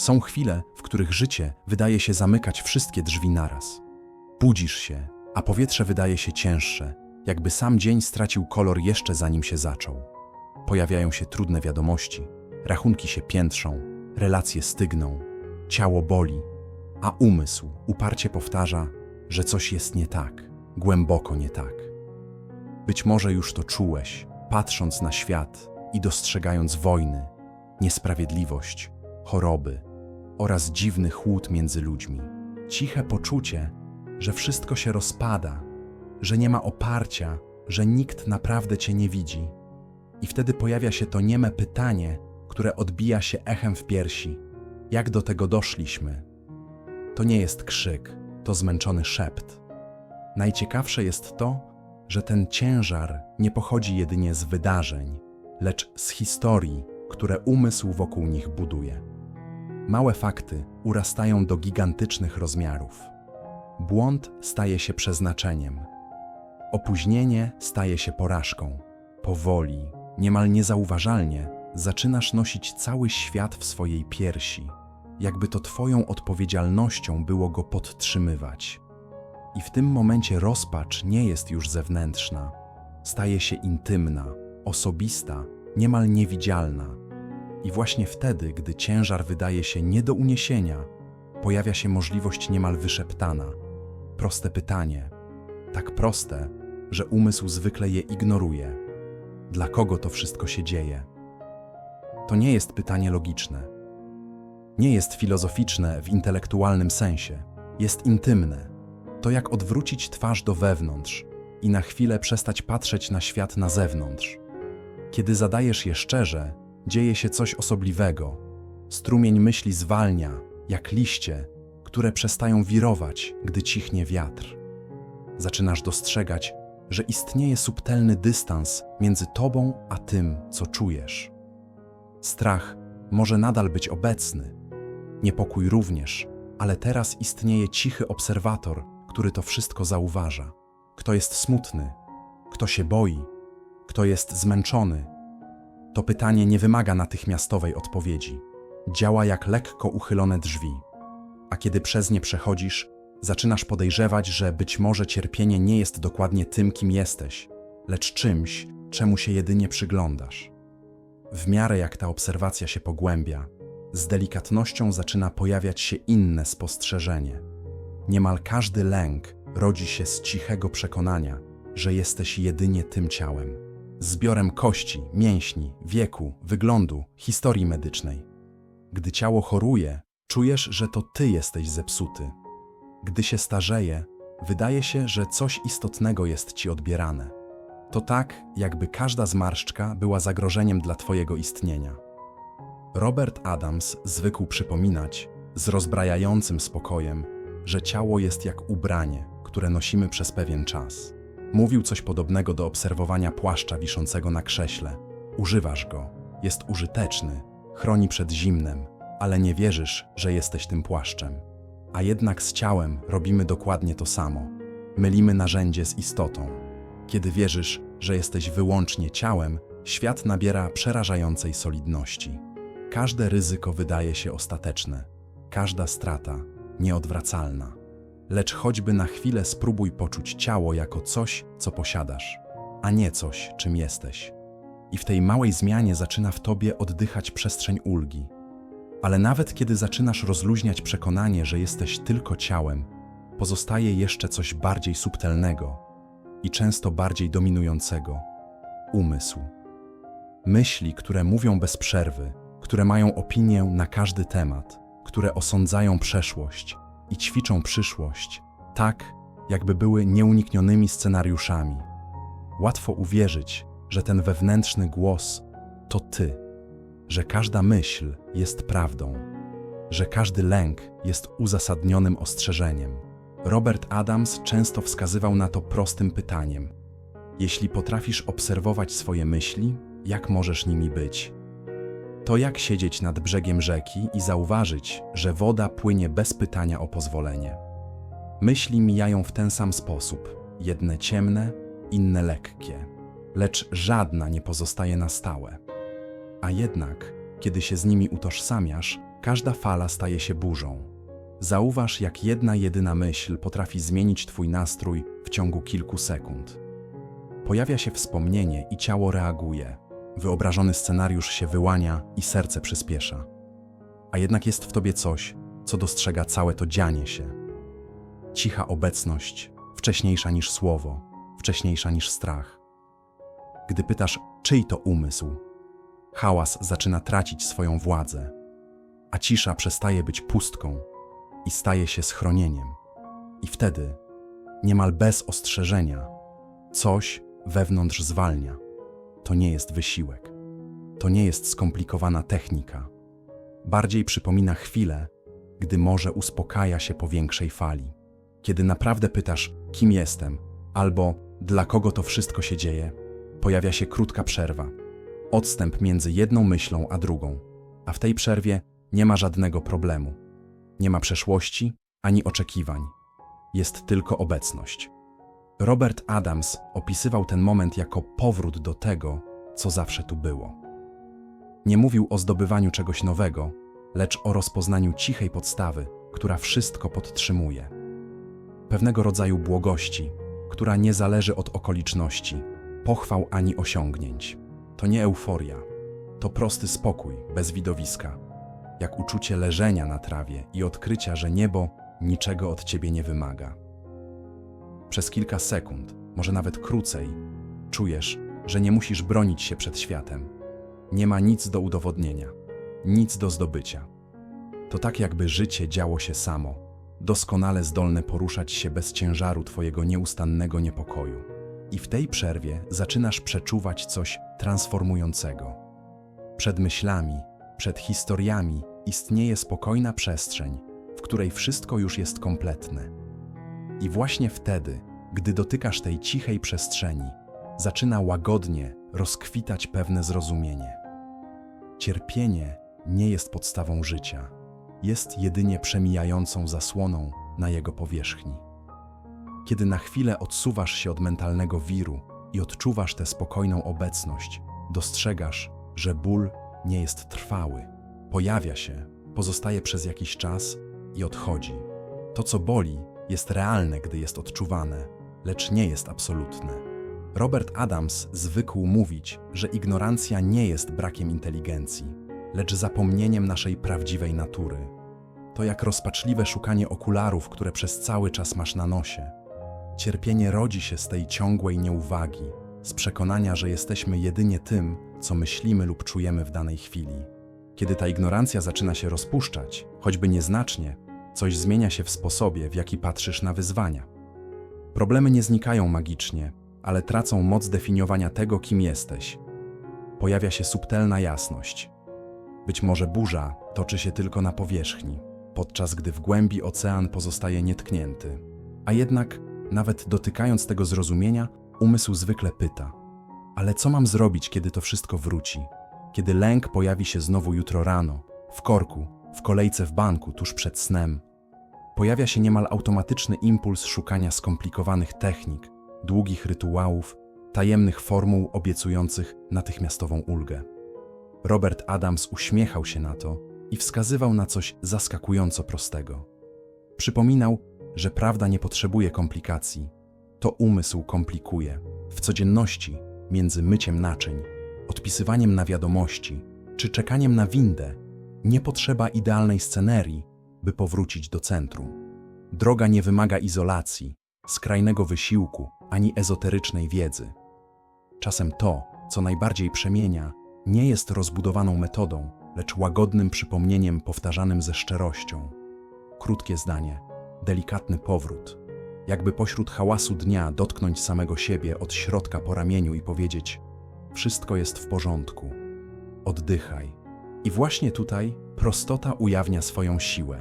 Są chwile, w których życie wydaje się zamykać wszystkie drzwi naraz. Budzisz się, a powietrze wydaje się cięższe, jakby sam dzień stracił kolor jeszcze zanim się zaczął. Pojawiają się trudne wiadomości, rachunki się piętrzą, relacje stygną, ciało boli, a umysł uparcie powtarza, że coś jest nie tak, głęboko nie tak. Być może już to czułeś, patrząc na świat i dostrzegając wojny, niesprawiedliwość, choroby oraz dziwny chłód między ludźmi. Ciche poczucie, że wszystko się rozpada, że nie ma oparcia, że nikt naprawdę cię nie widzi. I wtedy pojawia się to nieme pytanie, które odbija się echem w piersi: jak do tego doszliśmy? To nie jest krzyk, to zmęczony szept. Najciekawsze jest to, że ten ciężar nie pochodzi jedynie z wydarzeń, lecz z historii, które umysł wokół nich buduje. Małe fakty urastają do gigantycznych rozmiarów. Błąd staje się przeznaczeniem. Opóźnienie staje się porażką. Powoli, niemal niezauważalnie, zaczynasz nosić cały świat w swojej piersi, jakby to Twoją odpowiedzialnością było go podtrzymywać. I w tym momencie rozpacz nie jest już zewnętrzna, staje się intymna, osobista, niemal niewidzialna. I właśnie wtedy, gdy ciężar wydaje się nie do uniesienia, pojawia się możliwość niemal wyszeptana. Proste pytanie, tak proste, że umysł zwykle je ignoruje. Dla kogo to wszystko się dzieje? To nie jest pytanie logiczne. Nie jest filozoficzne w intelektualnym sensie. Jest intymne. To jak odwrócić twarz do wewnątrz i na chwilę przestać patrzeć na świat na zewnątrz. Kiedy zadajesz je szczerze, dzieje się coś osobliwego. Strumień myśli zwalnia, jak liście, które przestają wirować, gdy cichnie wiatr. Zaczynasz dostrzegać, że istnieje subtelny dystans między tobą a tym, co czujesz. Strach może nadal być obecny, niepokój również, ale teraz istnieje cichy obserwator, który to wszystko zauważa. Kto jest smutny, kto się boi, kto jest zmęczony. To pytanie nie wymaga natychmiastowej odpowiedzi. Działa jak lekko uchylone drzwi. A kiedy przez nie przechodzisz, zaczynasz podejrzewać, że być może cierpienie nie jest dokładnie tym, kim jesteś, lecz czymś, czemu się jedynie przyglądasz. W miarę jak ta obserwacja się pogłębia, z delikatnością zaczyna pojawiać się inne spostrzeżenie. Niemal każdy lęk rodzi się z cichego przekonania, że jesteś jedynie tym ciałem, zbiorem kości, mięśni, wieku, wyglądu, historii medycznej. Gdy ciało choruje, czujesz, że to ty jesteś zepsuty. Gdy się starzeje, wydaje się, że coś istotnego jest ci odbierane. To tak, jakby każda zmarszczka była zagrożeniem dla twojego istnienia. Robert Adams zwykł przypominać, z rozbrajającym spokojem, że ciało jest jak ubranie, które nosimy przez pewien czas. Mówił coś podobnego do obserwowania płaszcza wiszącego na krześle. Używasz go, jest użyteczny, chroni przed zimnem, ale nie wierzysz, że jesteś tym płaszczem. A jednak z ciałem robimy dokładnie to samo. Mylimy narzędzie z istotą. Kiedy wierzysz, że jesteś wyłącznie ciałem, świat nabiera przerażającej solidności. Każde ryzyko wydaje się ostateczne, każda strata nieodwracalna. Lecz choćby na chwilę spróbuj poczuć ciało jako coś, co posiadasz, a nie coś, czym jesteś. I w tej małej zmianie zaczyna w tobie oddychać przestrzeń ulgi. Ale nawet kiedy zaczynasz rozluźniać przekonanie, że jesteś tylko ciałem, pozostaje jeszcze coś bardziej subtelnego i często bardziej dominującego umysł. Myśli, które mówią bez przerwy, które mają opinię na każdy temat, które osądzają przeszłość i ćwiczą przyszłość, tak, jakby były nieuniknionymi scenariuszami. Łatwo uwierzyć, że ten wewnętrzny głos to ty, że każda myśl jest prawdą, że każdy lęk jest uzasadnionym ostrzeżeniem. Robert Adams często wskazywał na to prostym pytaniem: Jeśli potrafisz obserwować swoje myśli, jak możesz nimi być? To jak siedzieć nad brzegiem rzeki i zauważyć, że woda płynie bez pytania o pozwolenie. Myśli mijają w ten sam sposób, jedne ciemne, inne lekkie, lecz żadna nie pozostaje na stałe. A jednak, kiedy się z nimi utożsamiasz, każda fala staje się burzą. Zauważ, jak jedna jedyna myśl potrafi zmienić twój nastrój w ciągu kilku sekund. Pojawia się wspomnienie i ciało reaguje. Wyobrażony scenariusz się wyłania i serce przyspiesza. A jednak jest w tobie coś, co dostrzega całe to dzianie się. Cicha obecność, wcześniejsza niż słowo, wcześniejsza niż strach. Gdy pytasz, czyj to umysł, hałas zaczyna tracić swoją władzę, a cisza przestaje być pustką i staje się schronieniem. I wtedy, niemal bez ostrzeżenia, coś wewnątrz zwalnia. To nie jest wysiłek. To nie jest skomplikowana technika. Bardziej przypomina chwilę, gdy morze uspokaja się po większej fali. Kiedy naprawdę pytasz, kim jestem, albo dla kogo to wszystko się dzieje, pojawia się krótka przerwa. Odstęp między jedną myślą a drugą, a w tej przerwie nie ma żadnego problemu. Nie ma przeszłości ani oczekiwań. Jest tylko obecność. Robert Adams opisywał ten moment jako powrót do tego, co zawsze tu było. Nie mówił o zdobywaniu czegoś nowego, lecz o rozpoznaniu cichej podstawy, która wszystko podtrzymuje. Pewnego rodzaju błogości, która nie zależy od okoliczności, pochwał ani osiągnięć. To nie euforia, to prosty spokój, bez widowiska, jak uczucie leżenia na trawie i odkrycia, że niebo niczego od ciebie nie wymaga. Przez kilka sekund, może nawet krócej, czujesz, że nie musisz bronić się przed światem. Nie ma nic do udowodnienia, nic do zdobycia. To tak, jakby życie działo się samo, doskonale zdolne poruszać się bez ciężaru Twojego nieustannego niepokoju. I w tej przerwie zaczynasz przeczuwać coś transformującego. Przed myślami, przed historiami istnieje spokojna przestrzeń, w której wszystko już jest kompletne. I właśnie wtedy, gdy dotykasz tej cichej przestrzeni, zaczyna łagodnie rozkwitać pewne zrozumienie. Cierpienie nie jest podstawą życia, jest jedynie przemijającą zasłoną na jego powierzchni. Kiedy na chwilę odsuwasz się od mentalnego wiru i odczuwasz tę spokojną obecność, dostrzegasz, że ból nie jest trwały. Pojawia się, pozostaje przez jakiś czas i odchodzi. To, co boli, jest realne, gdy jest odczuwane, lecz nie jest absolutne. Robert Adams zwykł mówić, że ignorancja nie jest brakiem inteligencji, lecz zapomnieniem naszej prawdziwej natury. To jak rozpaczliwe szukanie okularów, które przez cały czas masz na nosie. Cierpienie rodzi się z tej ciągłej nieuwagi, z przekonania, że jesteśmy jedynie tym, co myślimy lub czujemy w danej chwili. Kiedy ta ignorancja zaczyna się rozpuszczać, choćby nieznacznie, coś zmienia się w sposobie, w jaki patrzysz na wyzwania. Problemy nie znikają magicznie, ale tracą moc definiowania tego, kim jesteś. Pojawia się subtelna jasność. Być może burza toczy się tylko na powierzchni, podczas gdy w głębi ocean pozostaje nietknięty. A jednak, nawet dotykając tego zrozumienia, umysł zwykle pyta: Ale co mam zrobić, kiedy to wszystko wróci? Kiedy lęk pojawi się znowu jutro rano, w korku, w kolejce w banku, tuż przed snem? Pojawia się niemal automatyczny impuls szukania skomplikowanych technik, długich rytuałów, tajemnych formuł obiecujących natychmiastową ulgę. Robert Adams uśmiechał się na to i wskazywał na coś zaskakująco prostego. Przypominał, że prawda nie potrzebuje komplikacji. To umysł komplikuje. W codzienności, między myciem naczyń, odpisywaniem na wiadomości czy czekaniem na windę, nie potrzeba idealnej scenerii, by powrócić do centrum. Droga nie wymaga izolacji, skrajnego wysiłku ani ezoterycznej wiedzy. Czasem to, co najbardziej przemienia, nie jest rozbudowaną metodą, lecz łagodnym przypomnieniem powtarzanym ze szczerością. Krótkie zdanie, delikatny powrót, jakby pośród hałasu dnia dotknąć samego siebie od środka po ramieniu i powiedzieć: Wszystko jest w porządku. Oddychaj. I właśnie tutaj prostota ujawnia swoją siłę.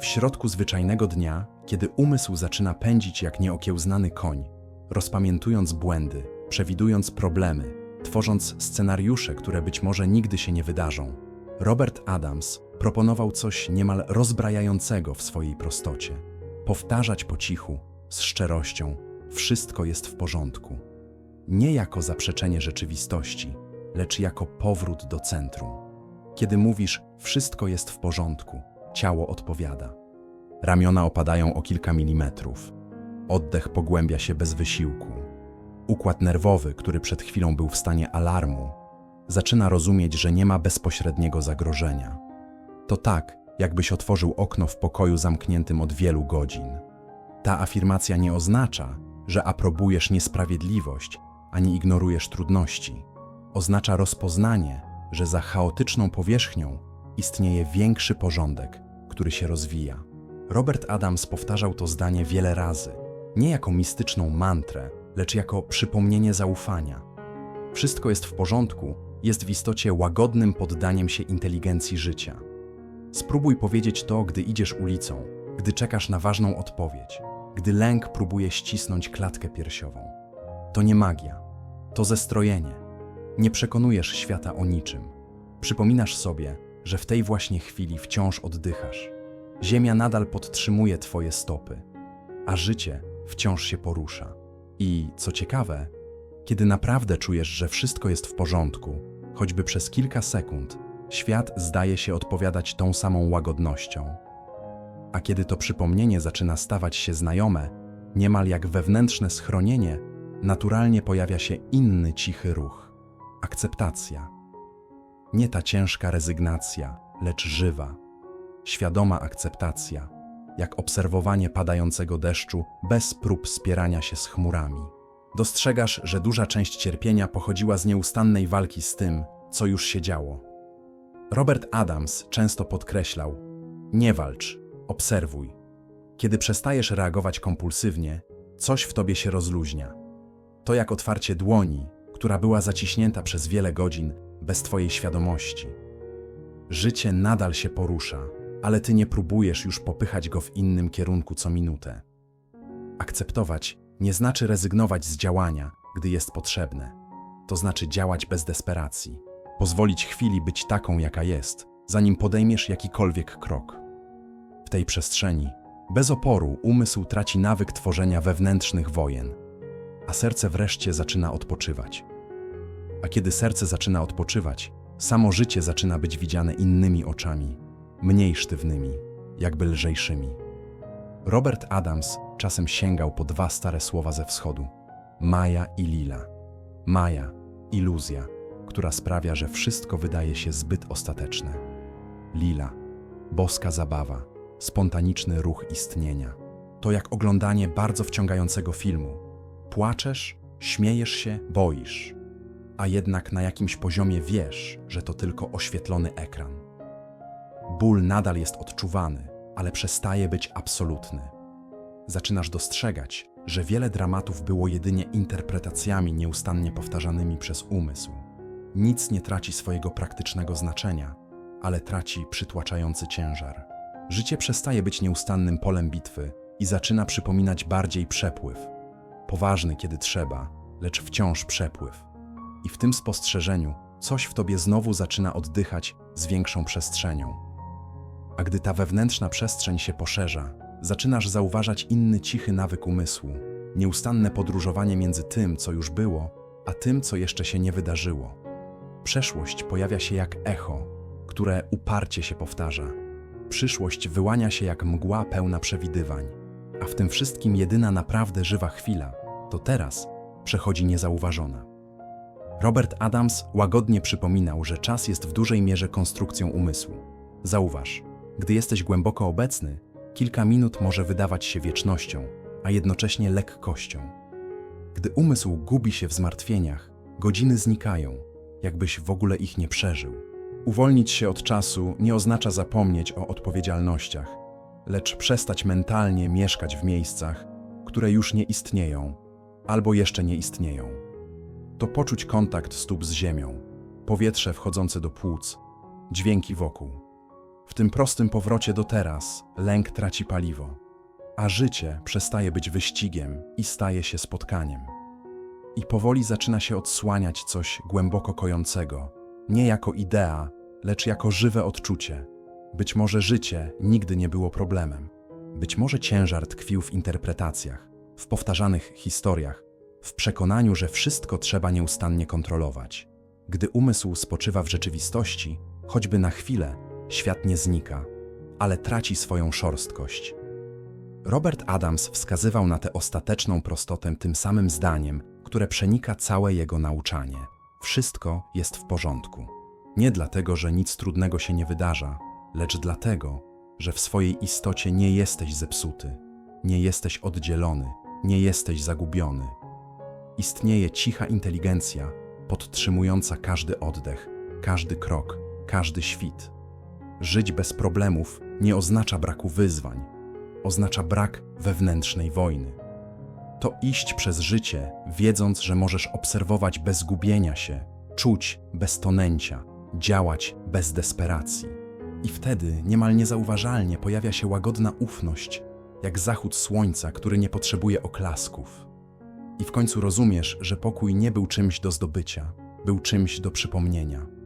W środku zwyczajnego dnia, kiedy umysł zaczyna pędzić jak nieokiełznany koń, rozpamiętując błędy, przewidując problemy, tworząc scenariusze, które być może nigdy się nie wydarzą, Robert Adams proponował coś niemal rozbrajającego w swojej prostocie. Powtarzać po cichu, z szczerością, wszystko jest w porządku. Nie jako zaprzeczenie rzeczywistości, lecz jako powrót do centrum. Kiedy mówisz, wszystko jest w porządku, ciało odpowiada. Ramiona opadają o kilka milimetrów. Oddech pogłębia się bez wysiłku. Układ nerwowy, który przed chwilą był w stanie alarmu, zaczyna rozumieć, że nie ma bezpośredniego zagrożenia. To tak, jakbyś otworzył okno w pokoju zamkniętym od wielu godzin. Ta afirmacja nie oznacza, że aprobujesz niesprawiedliwość ani ignorujesz trudności. Oznacza rozpoznanie, że za chaotyczną powierzchnią istnieje większy porządek, który się rozwija. Robert Adams powtarzał to zdanie wiele razy, nie jako mistyczną mantrę, lecz jako przypomnienie zaufania. Wszystko jest w porządku, jest w istocie łagodnym poddaniem się inteligencji życia. Spróbuj powiedzieć to, gdy idziesz ulicą, gdy czekasz na ważną odpowiedź, gdy lęk próbuje ścisnąć klatkę piersiową. To nie magia, to zestrojenie. Nie przekonujesz świata o niczym. Przypominasz sobie, że w tej właśnie chwili wciąż oddychasz. Ziemia nadal podtrzymuje Twoje stopy, a życie wciąż się porusza. I co ciekawe, kiedy naprawdę czujesz, że wszystko jest w porządku, choćby przez kilka sekund, świat zdaje się odpowiadać tą samą łagodnością. A kiedy to przypomnienie zaczyna stawać się znajome, niemal jak wewnętrzne schronienie, naturalnie pojawia się inny cichy ruch akceptacja. Nie ta ciężka rezygnacja, lecz żywa, świadoma akceptacja, jak obserwowanie padającego deszczu bez prób spierania się z chmurami. Dostrzegasz, że duża część cierpienia pochodziła z nieustannej walki z tym, co już się działo. Robert Adams często podkreślał: Nie walcz, obserwuj. Kiedy przestajesz reagować kompulsywnie, coś w tobie się rozluźnia. To jak otwarcie dłoni, która była zaciśnięta przez wiele godzin bez twojej świadomości. Życie nadal się porusza, ale ty nie próbujesz już popychać go w innym kierunku co minutę. Akceptować nie znaczy rezygnować z działania, gdy jest potrzebne. To znaczy działać bez desperacji. Pozwolić chwili być taką, jaka jest, zanim podejmiesz jakikolwiek krok. W tej przestrzeni, bez oporu, umysł traci nawyk tworzenia wewnętrznych wojen, a serce wreszcie zaczyna odpoczywać. A kiedy serce zaczyna odpoczywać, samo życie zaczyna być widziane innymi oczami, mniej sztywnymi, jakby lżejszymi. Robert Adams czasem sięgał po dwa stare słowa ze wschodu: Maja i Lila. Maja iluzja, która sprawia, że wszystko wydaje się zbyt ostateczne. Lila boska zabawa, spontaniczny ruch istnienia. To jak oglądanie bardzo wciągającego filmu. Płaczesz, śmiejesz się, boisz, a jednak na jakimś poziomie wiesz, że to tylko oświetlony ekran. Ból nadal jest odczuwany, ale przestaje być absolutny. Zaczynasz dostrzegać, że wiele dramatów było jedynie interpretacjami nieustannie powtarzanymi przez umysł. Nic nie traci swojego praktycznego znaczenia, ale traci przytłaczający ciężar. Życie przestaje być nieustannym polem bitwy i zaczyna przypominać bardziej przepływ. Poważny, kiedy trzeba, lecz wciąż przepływ. I w tym spostrzeżeniu coś w tobie znowu zaczyna oddychać z większą przestrzenią. A gdy ta wewnętrzna przestrzeń się poszerza, zaczynasz zauważać inny cichy nawyk umysłu, nieustanne podróżowanie między tym, co już było, a tym, co jeszcze się nie wydarzyło. Przeszłość pojawia się jak echo, które uparcie się powtarza. Przyszłość wyłania się jak mgła pełna przewidywań, a w tym wszystkim jedyna naprawdę żywa chwila to teraz przechodzi niezauważona. Robert Adams łagodnie przypominał, że czas jest w dużej mierze konstrukcją umysłu. Zauważ, gdy jesteś głęboko obecny, kilka minut może wydawać się wiecznością, a jednocześnie lekkością. Gdy umysł gubi się w zmartwieniach, godziny znikają, jakbyś w ogóle ich nie przeżył. Uwolnić się od czasu nie oznacza zapomnieć o odpowiedzialnościach, lecz przestać mentalnie mieszkać w miejscach, które już nie istnieją albo jeszcze nie istnieją. To poczuć kontakt stóp z ziemią, powietrze wchodzące do płuc, dźwięki wokół. W tym prostym powrocie do teraz lęk traci paliwo, a życie przestaje być wyścigiem i staje się spotkaniem. I powoli zaczyna się odsłaniać coś głęboko kojącego, nie jako idea, lecz jako żywe odczucie. Być może życie nigdy nie było problemem. Być może ciężar tkwił w interpretacjach, w powtarzanych historiach, w przekonaniu, że wszystko trzeba nieustannie kontrolować. Gdy umysł spoczywa w rzeczywistości, choćby na chwilę, świat nie znika, ale traci swoją szorstkość. Robert Adams wskazywał na tę ostateczną prostotę tym samym zdaniem, które przenika całe jego nauczanie. Wszystko jest w porządku. Nie dlatego, że nic trudnego się nie wydarza, lecz dlatego, że w swojej istocie nie jesteś zepsuty, nie jesteś oddzielony, nie jesteś zagubiony. Istnieje cicha inteligencja, podtrzymująca każdy oddech, każdy krok, każdy świt. Żyć bez problemów nie oznacza braku wyzwań, oznacza brak wewnętrznej wojny. To iść przez życie, wiedząc, że możesz obserwować bez gubienia się, czuć bez tonęcia, działać bez desperacji. I wtedy niemal niezauważalnie pojawia się łagodna ufność, jak zachód słońca, który nie potrzebuje oklasków. I w końcu rozumiesz, że pokój nie był czymś do zdobycia, był czymś do przypomnienia.